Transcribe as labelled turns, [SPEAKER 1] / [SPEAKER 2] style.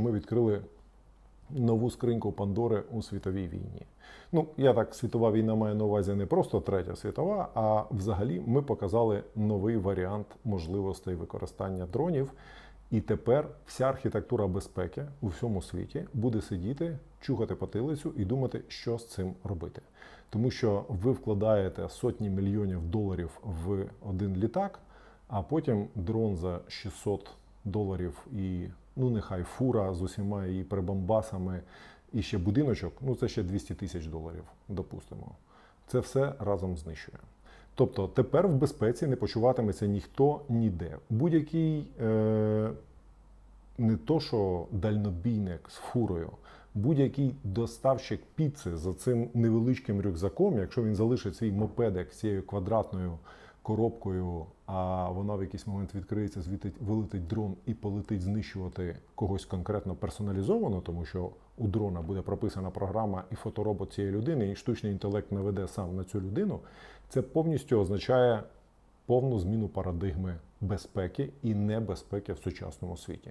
[SPEAKER 1] Ми відкрили нову скриньку Пандори у світовій війні. Ну, я так, світова війна має на увазі не просто третя світова, а взагалі ми показали новий варіант можливостей використання дронів. І тепер вся архітектура безпеки у всьому світі буде сидіти, чухати потилицю і думати, що з цим робити. Тому що ви вкладаєте сотні мільйонів доларів в один літак, а потім дрон за 600 доларів і ну нехай фура з усіма її прибамбасами, і ще будиночок, ну це ще 200 тисяч доларів, допустимо. Це все разом знищує. Тобто тепер в безпеці не почуватиметься ніхто ніде. Будь-який е, не то, що дальнобійник з фурою, будь-який доставщик піци за цим невеличким рюкзаком, якщо він залишить свій мопедик цією квадратною коробкою, а вона в якийсь момент відкриється, звітить, вилетить дрон і полетить знищувати когось конкретно персоналізовано, тому що у дрона буде прописана програма і фоторобот цієї людини, і штучний інтелект наведе сам на цю людину. Це повністю означає повну зміну парадигми безпеки і небезпеки в сучасному світі.